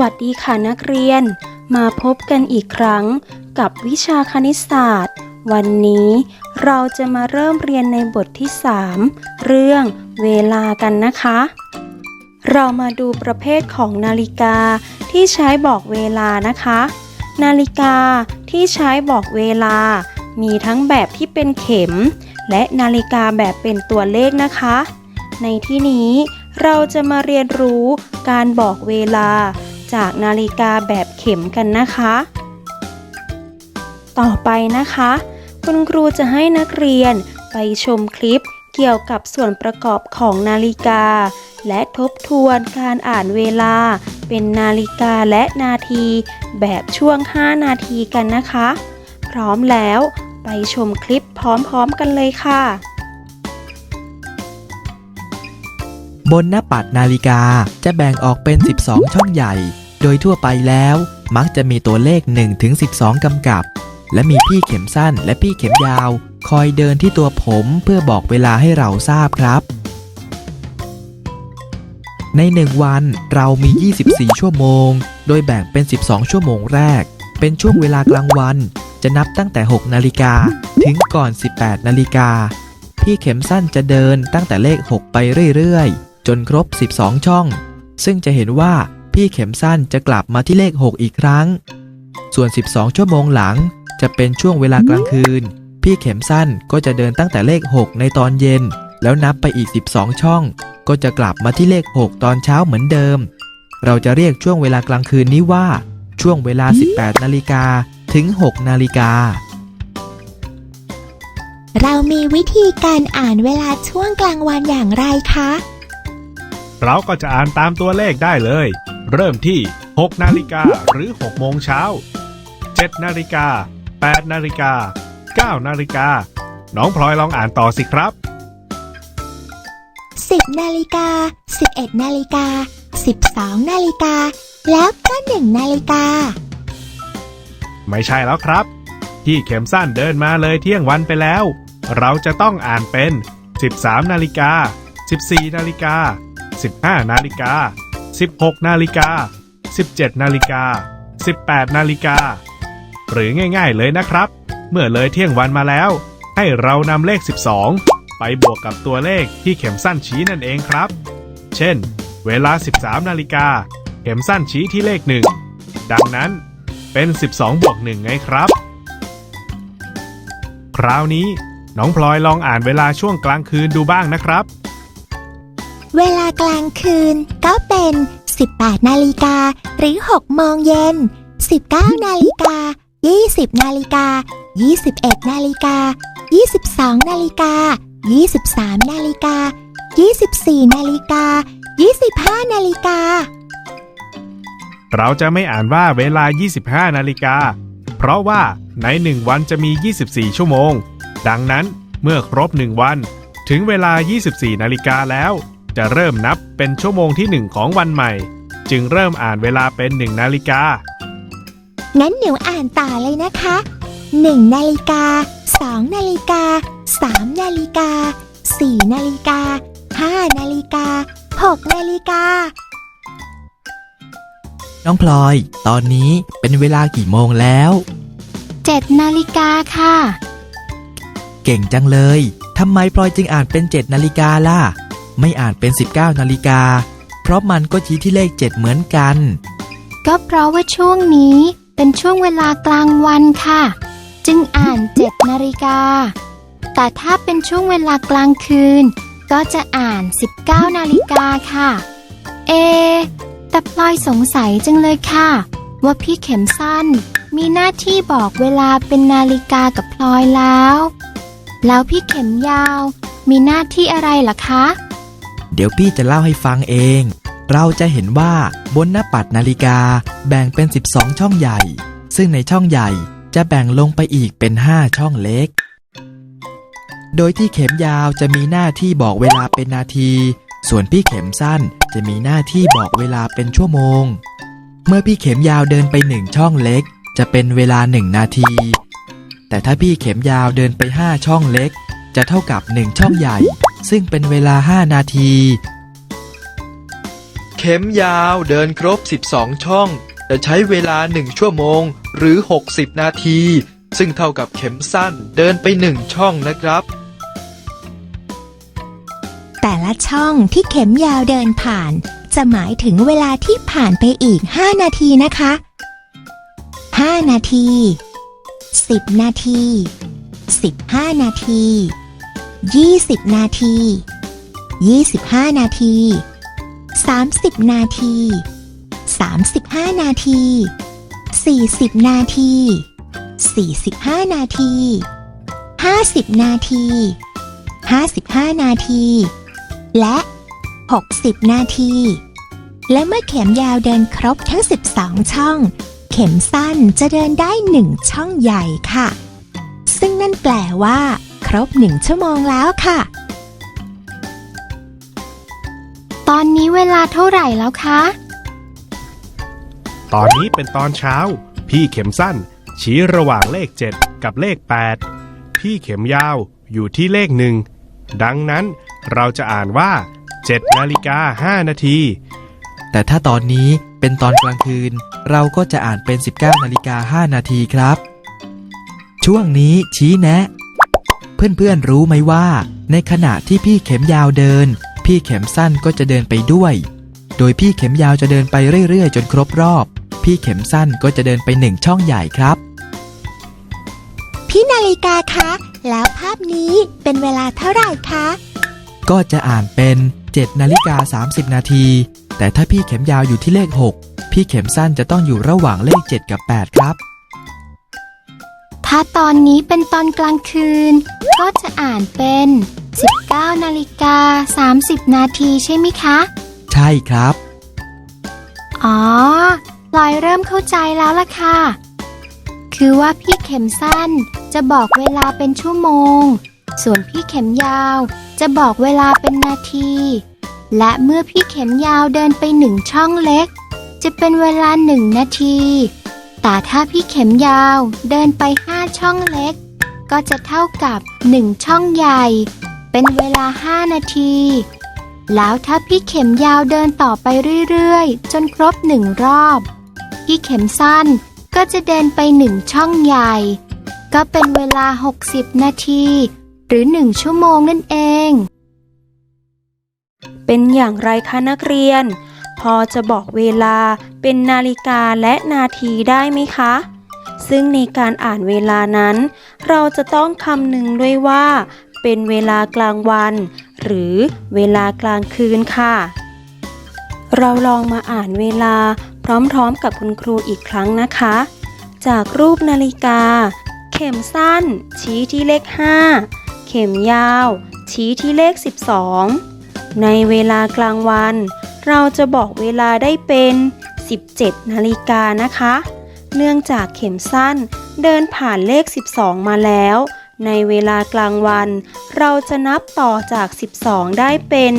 วัสดีค่ะนักเรียน มาพบกันอีกครั้งกับวิชาคณิตศาสตร์ วันนี้เราจะมาเริ่มเรียนในบทที่ 3 เรื่องเวลากันนะคะ เรามาดูประเภทของนาฬิกาที่ใช้บอกเวลานะคะ นาฬิกาที่ใช้บอกเวลา มีทั้งแบบที่เป็นเข็ม และนาฬิกาแบบเป็นตัวเลขนะคะ ในที่นี้เราจะมาเรียนรู้การบอกเวลา จากนาฬิกาแบบเข็มกันนะคะ ต่อไปนะคะ คุณครูจะให้นักเรียนไปชมคลิปเกี่ยวกับส่วนประกอบของนาฬิกา และทบทวนการอ่านเวลา เป็นนาฬิกาและนาที แบบช่วง 5 นาทีกันนะคะ พร้อมแล้วไปชมคลิปพร้อมๆกันเลยค่ะ บนหน้าปัดนาฬิกาจะแบ่งออกเป็น 12 ช่องใหญ่ โดยทั่วไปแล้ว มักจะมีตัวเลข 1 ถึง 12 กำกับ และมีพี่เข็มสั้นและพี่เข็มยาว คอยเดินที่ตัวผมเพื่อบอกเวลาให้เราทราบครับ ในหนึ่งวันเรามี 24 ชั่วโมง โดยแบ่งเป็น 12 ชั่วโมงแรก เป็นช่วงเวลากลางวัน จะนับตั้งแต่ 6 นาฬิกาถึงก่อน 18 นาฬิกา พี่เข็มสั้นจะเดินตั้งแต่เลข 6 ไปเรื่อยๆ จนครบ 12 ช่อง ซึ่งจะเห็นว่าพี่เข็มสั้นจะกลับมาที่เลข 6 อีกครั้ง ส่วน 12 ชั่วโมงหลัง จะเป็นช่วงเวลากลางคืน พี่เข็มสั้นก็จะเดินตั้งแต่เลข 6 ในตอนเย็น แล้วนับไปอีก 12 ช่อง ก็จะกลับมาที่เลข 6 ตอนเช้าเหมือนเดิม เราจะเรียกช่วงเวลากลางคืนนี้ว่า ช่วงเวลา 18 นาฬิกาถึง 6 นาฬิกาเรามีวิธีการอ่านเวลาช่วงกลางวันอย่างไรคะ เราก็จะอ่านตามตัวเลขได้เลย เริ่มที่ 6 นาฬิกาหรือ 6 โมงเช้า 7 นาฬิกา 8 นาฬิกา 9 นาฬิกา น้องพลอยลองอ่านต่อสิครับ 10 นาฬิกา 11 นาฬิกา 12 นาฬิกา แล้วก็1นาฬิกา ไม่ใช่แล้วครับ พี่เข็มสั้นเดินมาเลยเที่ยงวันไปแล้ว เราจะต้องอ่านเป็น 13 นาฬิกา 14 นาฬิกา 15 นาฬิกา 16 นาฬิกา 17 นาฬิกา 18 นาฬิกา หรือง่ายๆเลยนะครับ เมื่อเลยเที่ยงวันมาแล้ว ให้เรานำเลข 12 ไปบวกกับตัวเลขที่เข็มสั้นชี้นั่นเองครับ เช่น เวลา 13 นาฬิกา เข็มสั้นชี้ที่เลข 1 ดังนั้นเป็น 12 บวก 1 ไงครับ คราวนี้น้องพลอยลองอ่านเวลาช่วงกลางคืนดูบ้างนะครับ เวลากลางคืนก็เป็น 18 นาฬิกาหรือ 6 โมงเย็น 19 นาฬิกา 20 นาฬิกา 21 นาฬิกา 22 นาฬิกา 23 นาฬิกา 24 นาฬิกา 25 นาฬิกา เราจะไม่อ่านว่าเวลา 25 นาฬิกา เพราะว่าใน 1 วันจะมี 24 ชั่วโมง ดังนั้นเมื่อครบ 1 วัน ถึงเวลา 24 นาฬิกาแล้ว จะเริ่มนับเป็นชั่วโมงที่ 1 ของวันใหม่ จึงเริ่มอ่านเวลาเป็น 1 นาฬิกา งั้นหนูอ่านต่อเลยนะคะ 1 นาฬิกา 2 นาฬิกา 3 นาฬิกา 4 นาฬิกา 5 นาฬิกา 6 นาฬิกา น้องพลอย ตอนนี้เป็นเวลากี่โมงแล้ว 7 นาฬิกาค่ะ เก่งจังเลย ทำไมพลอยจึงอ่านเป็น 7 นาฬิกาล่ะ ไม่อ่านเป็น 19นาฬิกา เพราะมันก็ชี้ที่เลข 7 เหมือนกัน ก็เพราะว่าช่วงนี้เป็นช่วงเวลากลางวันค่ะ จึงอ่าน7นาฬิกา แต่ถ้าเป็นช่วงเวลากลางคืน ก็จะอ่าน 19นาฬิกาค่ะ เอ แต่พลอยสงสัยจังเลยค่ะ ว่าพี่เข็มสั้นมีหน้าที่บอกเวลาเป็นนาฬิกากับพลอยแล้ว แล้วพี่เข็มยาวมีหน้าที่อะไรล่ะคะ เดี๋ยวพี่จะเล่าให้ฟังเอง เราจะเห็นว่าบนหน้าปัดนาฬิกาแบ่งเป็น 12 ช่องใหญ่ ซึ่งในช่องใหญ่จะแบ่งลงไปอีกเป็น 5 ช่องเล็ก โดยที่เข็มยาวจะมีหน้าที่บอกเวลาเป็นนาที ส่วนพี่เข็มสั้นจะมีหน้าที่บอกเวลาเป็นชั่วโมง เมื่อพี่เข็มยาวเดินไปหนึ่งช่องเล็ก จะเป็นเวลาหนึ่งนาที แต่ถ้าพี่เข็มยาวเดินไป 5 ช่องเล็ก จะเท่ากับ 1 ช่องใหญ่ ซึ่งเป็นเวลา 5 นาทีเขข็มยาวเดินครบ 12 ช่อง จะใช้เวลา 1 ชั่วโมง หรือ 60 นาที ซึ่งเท่ากับเข็มสั้นเดินไป 1 ช่องนะครับ แต่ละช่องที่เข็มยาวเดินผ่าน จะหมายถึงเวลาที่ผ่านไปอีก 5 นาทีนะคะ 5 นาที 10 นาที 15 นาที 20 นาที 25 นาที 30 นาที 35 นาที 40 นาที 45 นาที 50 นาที 55 นาที และ 60 นาที และเมื่อเข็มยาวเดินครบทั้ง 12 ช่อง เข็มสั้นจะเดินได้ 1 ช่องใหญ่ค่ะ ซึ่งนั่นแปลว่า รบ1ชั่วโมงแล้วค่ะ ตอนนี้เวลาเท่าไหร่แล้วคะ ตอนนี้เป็นตอนเช้า พี่เข็มสั้น ชี้ระหว่างเลข 7 กับเลข 8 พี่เข็มยาวอยู่ที่เลขหนึ่งดังนั้นเราจะอ่านว่า 7 นาฬิกา 5 นาที แต่ถ้าตอนนี้เป็นตอนกลางคืน เราก็จะอ่านเป็น 19นาฬิกา5นาทีครับ ช่วงนี้ชี้แนะ เพื่อนๆรู้ไหมว่า ในขณะที่พี่เข็มยาวเดิน พี่เข็มสั้นก็จะเดินไปด้วย โดยพี่เข็มยาวจะเดินไปเรื่อยๆ จนครบรอบ พี่เข็มสั้นก็จะเดินไปหนึ่งช่องใหญ่ครับ พี่นาฬิกาคะ แล้วภาพนี้เป็นเวลาเท่าไหร่คะ ก็จะอ่านเป็น 7 นาฬิกา 30 นาที แต่ถ้าพี่เข็มยาวอยู่ที่เลข 6 พี่เข็มสั้นจะต้องอยู่ระหว่างเลข 7 กับ 8 ครับ ถ้าตอนนี้เป็นตอนกลางคืน ก็จะอ่านเป็น 19นาฬิกา30 นาทีใช่ไหมคะ ใช่ครับ อ๋อพลอยเริ่มเข้าใจแล้วล่ะค่ะ คือว่าพี่เข็มสั้นจะบอกเวลาเป็นชั่วโมง ส่วนพี่เข็มยาวจะบอกเวลาเป็นนาที และเมื่อพี่เข็มยาวเดินไปหนึ่งช่องเล็ก จะเป็นเวลาหนึ่งนาที แต่ถ้าพี่เข็มยาวเดินไปห้าช่องเล็ก ก็จะเท่ากับหนึ่งช่องใหญ่ เป็นเวลาห้านาที แล้วถ้าพี่เข็มยาวเดินต่อไปเรื่อยๆ จนครบหนึ่งรอบ พี่เข็มสั้นก็จะเดินไปหนึ่งช่องใหญ่ ก็เป็นเวลา 60 นาที หรือหนึ่งชั่วโมงนั่นเอง เป็นอย่างไรคะนักเรียน อจะบอกเวลาเป็นนาฬิกาและนาทีได้ไหมคะ ซึ่งในการอ่านเวลานั้น เราจะต้องคำนึงด้วยว่า เป็นเวลากลางวัน หรือเวลากลางคืนค่ะ เราลองมาอ่านเวลาพร้อมๆกับคุณครูอีกครั้งนะคะ จากรูปนาฬิกา เข็มสั้น ชี้ที่เลข 5 เข็มยาว ชี้ที่เลข 12 ในเวลากลางวัน เราจะบอกเวลาได้เป็น 17 นาฬิกานะคะ เนื่องจากเข็มสั้นเดินผ่านเลข 12 มาแล้ว ในเวลากลางวัน เราจะนับต่อจาก 12 ได้เป็น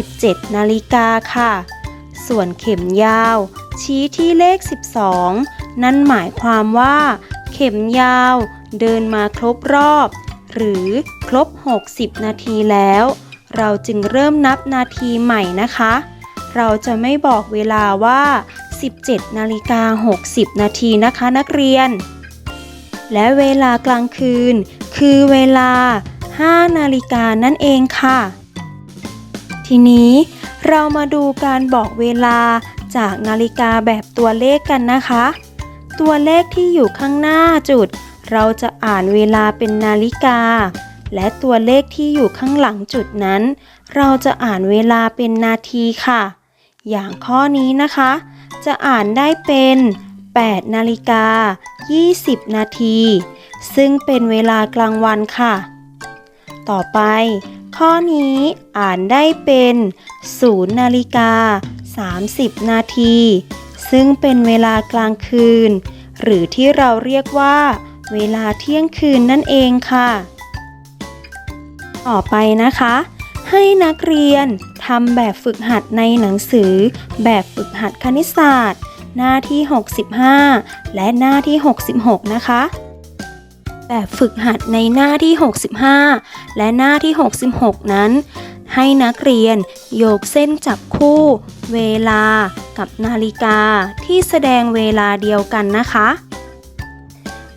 17 นาฬิกาค่ะ ส่วนเข็มยาว ชี้ที่เลข 12 นั่นหมายความว่า เข็มยาวเดินมาครบรอบ หรือครบ 60 นาทีแล้ว เราจึงเริ่มนับนาทีใหม่นะคะ เราจะไม่บอกเวลาว่า 17 นาฬิกา 60 นาทีนะคะนักเรียน และเวลากลางคืน คือเวลา 5 นาฬิกานั่นเองค่ะ ทีนี้เรามาดูการบอกเวลาจากนาฬิกาแบบตัวเลขกันนะคะ ตัวเลขที่อยู่ข้างหน้าจุด เราจะอ่านเวลาเป็นนาฬิกา และตัวเลขที่อยู่ข้างหลังจุดนั้น เราจะอ่านเวลาเป็นนาทีค่ะ อย่างข้อนี้นะคะ จะอ่านได้เป็น 8 นาฬิกา 20 นาที ซึ่งเป็นเวลากลางวันค่ะ ต่อไป ข้อนี้อ่านได้เป็น 0 นาฬิกา 30 นาที ซึ่งเป็นเวลากลางคืน หรือที่เราเรียกว่า เวลาเที่ยงคืนนั่นเองค่ะ ต่อไปนะคะ ให้นักเรียน ทำแบบฝึกหัดในหนังสือ แบบฝึกหัดคณิตศาสตร์ หน้าที่ 65 และหน้าที่ 66 นะคะ แบบฝึกหัดในหน้าที่ 65 และหน้าที่ 66 นั้น ให้นักเรียนโยกเส้นจับคู่ เวลา กับนาฬิกาที่แสดงเวลาเดียวกันนะคะ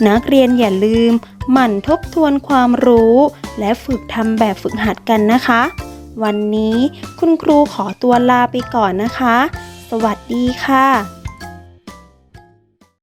นักเรียนอย่าลืมหมั่นทบทวนความรู้ และฝึกทำแบบฝึกหัดกันนะคะ วันนี้คุณครูขอตัวลาไปก่อนนะคะ สวัสดีค่ะ